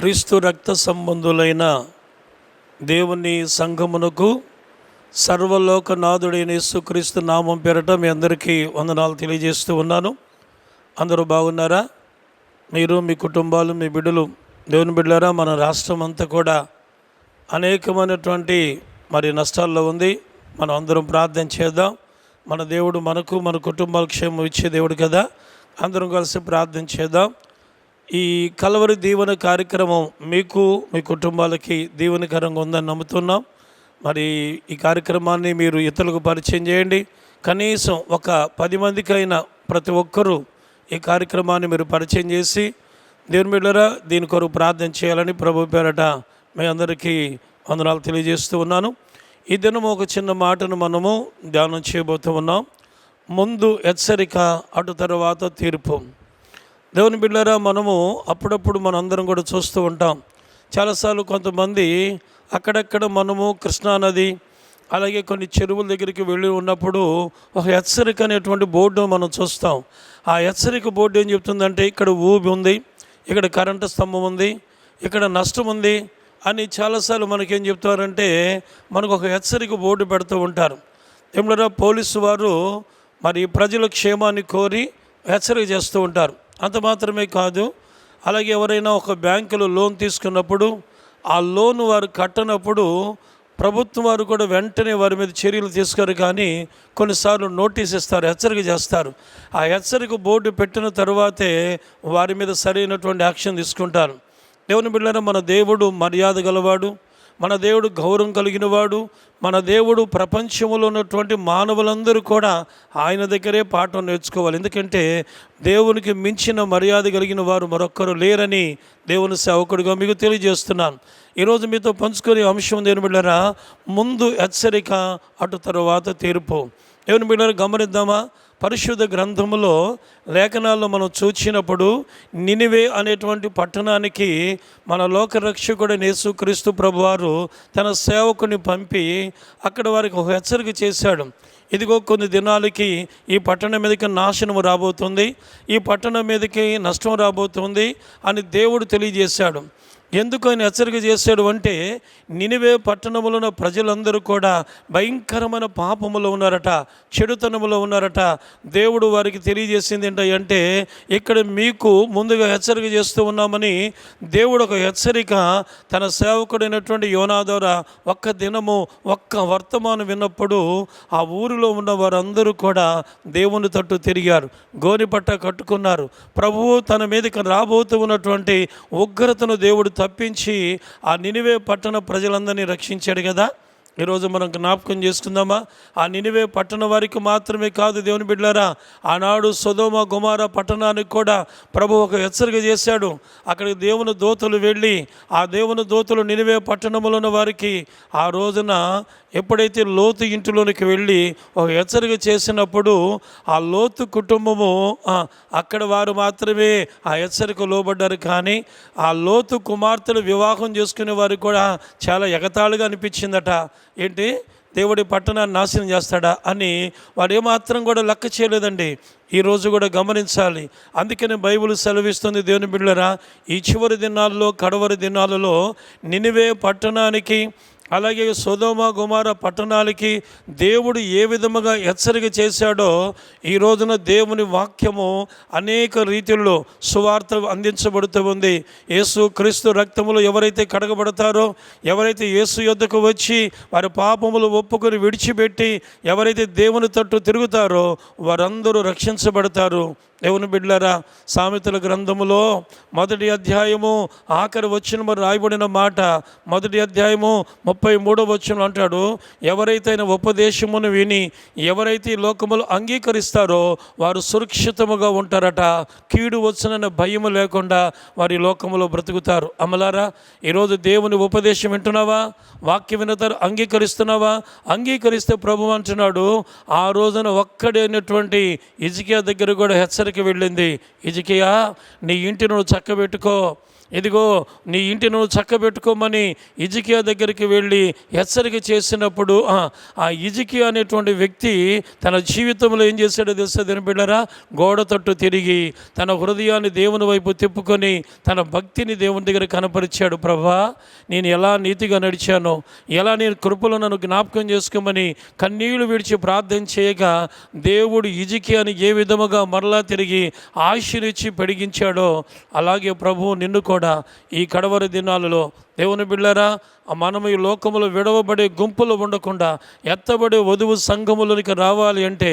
క్రీస్తు రక్త సంబంధులైన దేవుని సంఘమునకు సర్వలోకనాథుడైన యేసుక్రీస్తు నామం పేరట మీ అందరికీ వందనాలు తెలియజేస్తూ ఉన్నాను. అందరూ బాగున్నారా? మీరు మీ కుటుంబాలు మీ బిడ్డలు దేవుని బిడ్డలారా మన రాష్ట్రం అంతా కూడా అనేకమైనటువంటి మరి నష్టాల్లో ఉంది. మనం అందరం ప్రార్థన చేద్దాం. మన దేవుడు మనకు మన కుటుంబాల క్షేమం ఇచ్చే దేవుడు కదా. అందరం కలిసి ప్రార్థన చేద్దాం. ఈ కలవరి దీవెన కార్యక్రమం మీకు మీ కుటుంబాలకి దీవెనకరంగా ఉందని నమ్ముతున్నాం. మరి ఈ కార్యక్రమాన్ని మీరు ఇతరులకు పరిచయం చేయండి. కనీసం ఒక పది మందికైనా ప్రతి ఒక్కరూ ఈ కార్యక్రమాన్ని మీరు పరిచయం చేసి దేవుని బిడ్డరా దీని కొరకు ప్రార్థన చేయాలని ప్రభు పేరట మీ అందరికీ వందనాలు తెలియజేస్తూ ఉన్నాను. ఈ దినం ఒక చిన్న మాటను మనము ధ్యానం చేయబోతూ ఉన్నాం. ముందు హెచ్చరిక అటు తర్వాత తీర్పు. దేవుని బిడ్డరా మనము అప్పుడప్పుడు మనందరం కూడా చూస్తూ ఉంటాం. చాలాసార్లు కొంతమంది అక్కడక్కడ మనము కృష్ణానది అలాగే కొన్ని చెరువుల దగ్గరికి వెళ్ళి ఉన్నప్పుడు ఒక హెచ్చరిక అనేటువంటి బోర్డు మనం చూస్తాం. ఆ హెచ్చరిక బోర్డు ఏం చెప్తుందంటే ఇక్కడ ఊబి ఉంది ఇక్కడ కరెంటు స్తంభం ఉంది ఇక్కడ నష్టం ఉంది అని చాలాసార్లు మనకేం చెప్తారంటే మనకు ఒక హెచ్చరిక బోర్డు పెడుతూ ఉంటారు. ఏమన్నా పోలీసు వారు మరి ప్రజల క్షేమాన్ని కోరి హెచ్చరిక చేస్తూ ఉంటారు. అంత మాత్రమే కాదు అలాగే ఎవరైనా ఒక బ్యాంకులో లోన్ తీసుకున్నప్పుడు ఆ లోన్ వారు కట్టనప్పుడు ప్రభుత్వం వారు కూడా వెంటనే వారి మీద చర్యలు తీసుకోరు కానీ కొన్నిసార్లు నోటీస్ ఇస్తారు హెచ్చరిక చేస్తారు. ఆ హెచ్చరిక బోర్డు పెట్టిన తర్వాతే వారి మీద సరైనటువంటి యాక్షన్ తీసుకుంటారు. దేవుని బిడ్డలారా మన దేవుడు మర్యాద గలవాడు. మన దేవుడు గౌరవం కలిగిన వాడు మన దేవుడు ప్రపంచంలో ఉన్నటువంటి మానవులందరూ కూడా ఆయన దగ్గరే పాఠం నేర్చుకోవాలి. ఎందుకంటే దేవునికి మించిన మర్యాద కలిగిన వారు మరొక్కరు లేరని దేవుని సేవకుడిగా మీకు తెలియజేస్తున్నాను. ఈరోజు మీతో పంచుకునే అంశం దేని బిడ్డరా ముందు హెచ్చరిక అటు తరువాత తీర్పు. దేవుని బిడ్డరా గమనిద్దామా? పరిశుద్ధ గ్రంథములో లేఖనాల్లో మనం చూచినప్పుడు నినివే అనేటువంటి పట్టణానికి మన లోకరక్షకుడు యేసుక్రీస్తు ప్రభువారు తన సేవకుని పంపి అక్కడ వారికి ఒక హెచ్చరిక చేశాడు. ఇదిగో కొన్ని దినాలకి ఈ పట్టణం మీదకి నాశనం రాబోతుంది. ఈ పట్టణం మీదకి నష్టం రాబోతుంది అని దేవుడు తెలియజేశాడు. ఎందుకు ఆయన హెచ్చరిక చేశాడు అంటే నినివే పట్టణంలో ప్రజలందరూ కూడా భయంకరమైన పాపములో ఉన్నారట చెడుతనములో ఉన్నారట. దేవుడు వారికి తెలియజేసింది ఏంటంటే ఇక్కడ మీకు ముందుగా హెచ్చరిక చేస్తూ ఉన్నామని దేవుడు ఒక హెచ్చరిక తన సేవకుడైనటువంటి యోనా ద్వారా ఒక్క దినము ఒక్క వర్తమానం విన్నప్పుడు ఆ ఊరిలో ఉన్న వారందరూ కూడా దేవుని తట్టు తిరిగారు గోనిపట్ట కట్టుకున్నారు. ప్రభువు తన మీదకి రాబోతూ ఉన్నటువంటి ఉగ్రతను దేవుడు తప్పించి ఆ నినివే పట్టణ ప్రజలందరినీ రక్షించాడు కదా? ఈరోజు మనం జ్ఞాపకం చేసుకుందామా? ఆ నినివే పట్టణ వారికి మాత్రమే కాదు దేవుని బిడ్డారా ఆనాడు సుధోమ గుమార పట్టణానికి కూడా ప్రభు ఒక హెచ్చరిక చేశాడు. అక్కడికి దేవుని దోతలు వెళ్ళి ఆ దేవుని దోతలు నినివే పట్టణంలో ఉన్న వారికి ఆ రోజున ఎప్పుడైతే లోతు ఇంటిలోనికి వెళ్ళి ఒక హెచ్చరిక చేసినప్పుడు ఆ లోతు కుటుంబము అక్కడ వారు మాత్రమే ఆ హెచ్చరిక లోబడ్డారు. కానీ ఆ లోతు కుమార్తెలు వివాహం చేసుకునే వారికి కూడా చాలా ఎగతాళిగా అనిపించిందట. ఏంటి? దేవుడి పట్టణాన్ని నాశనం చేస్తాడా అని వాడు ఏమాత్రం కూడా లెక్క చేయలేదండి. ఈరోజు కూడా గమనించాలి. అందుకనే బైబిల్ సెలవిస్తుంది దేవుని బిడ్డరా ఈ చివరి దినాల్లో కడవరి దినాలలో నినివే పట్టణానికి అలాగే సుధోమ గుమార పట్టణాలకి దేవుడు ఏ విధముగా హెచ్చరిక చేశాడో ఈ రోజున దేవుని వాక్యము అనేక రీతిల్లో సువార్త అందించబడుతూ ఉంది. యేసు క్రీస్తు రక్తములు ఎవరైతే కడగబడతారో ఎవరైతే యేసు యొద్దకు వచ్చి వారి పాపములు ఒప్పుకొని విడిచిపెట్టి ఎవరైతే దేవుని తట్టు తిరుగుతారో వారందరూ రక్షించబడతారు. దేవుని బిడ్డలారా సామెతల గ్రంథములో మొదటి అధ్యాయము ఆఖరి వచ్చిన మరి రాయబడిన మాట మొదటి అధ్యాయము ముప్పై మూడో వచ్చిన అంటాడు ఎవరైతే ఆయన ఉపదేశమును విని ఎవరైతే ఈ లోకములు అంగీకరిస్తారో వారు సురక్షితముగా ఉంటారట. కీడు వచ్చిన భయము లేకుండా వారి లోకములో బ్రతుకుతారు. అమలారా ఈరోజు దేవుని ఉపదేశం వింటున్నావా? వాక్య వినతారు అంగీకరిస్తున్నావా? అంగీకరిస్తే ప్రభు అంటున్నాడు ఆ రోజున ఒక్కడైనటువంటి ఇజికియా దగ్గర కూడా హెచ్చరిక వెళ్ళింది. ఇజికియా నీ ఇంటి నువ్వు చక్కబెట్టుకో. ఇదిగో నీ ఇంటిని నువ్వు చక్కబెట్టుకోమని ఇజికియా దగ్గరికి వెళ్ళి హెచ్చరిక చేసినప్పుడు ఆ, ఇజికియా అనేటువంటి వ్యక్తి తన జీవితంలో ఏం చేశాడో తెలుసా దీని గోడ తట్టు తిరిగి తన హృదయాన్ని దేవుని వైపు తిప్పుకొని తన భక్తిని దేవుని దగ్గర కనపరిచాడు. ప్రభా నేను ఎలా నీతిగా నడిచానో ఎలా నేను కృపలో నన్ను జ్ఞాపకం చేసుకోమని కన్నీళ్ళు విడిచి ప్రార్థన చేయగా దేవుడు ఇజికియాని ఏ విధముగా మరలా తిరిగి ఆశనిచ్చి పెడిగించాడో అలాగే ప్రభువు నిన్ను కూడా ఈ కడవరి దినాలలో దేవుని బిళ్ళరా మనము ఈ లోకంలో విడవబడే గుంపులు ఉండకుండా ఎత్తబడే వధువు సంఘములోనికి రావాలి అంటే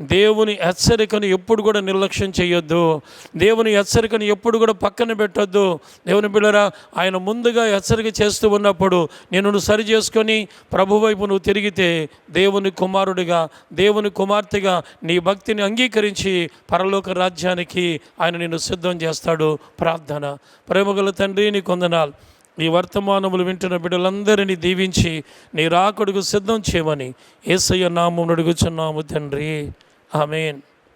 దేవుని హెచ్చరికను ఎప్పుడు కూడా నిర్లక్ష్యం చేయొద్దు. దేవుని హెచ్చరికను ఎప్పుడు కూడా పక్కన పెట్టొద్దు. దేవుని బిళ్ళరా ఆయన ముందుగా హెచ్చరిక చేస్తూ ఉన్నప్పుడు నేను సరి చేసుకొని ప్రభు వైపు నువ్వు తిరిగితే దేవుని కుమారుడిగా దేవుని కుమార్తెగా నీ భక్తిని అంగీకరించి పరలోక రాజ్యానికి ఆయన నిన్ను సిద్ధం చేస్తాడు. ప్రార్థన. ప్రేమగల తండ్రి నీ కొందనాలు ఈ వర్తమానములు వింటున్న బిడ్డలందరినీ దీవించి నీ రాకడుకు సిద్ధం చేయమని ఏసయ్య నామం అడుగుచున్నాము తండ్రి. ఆమెన్.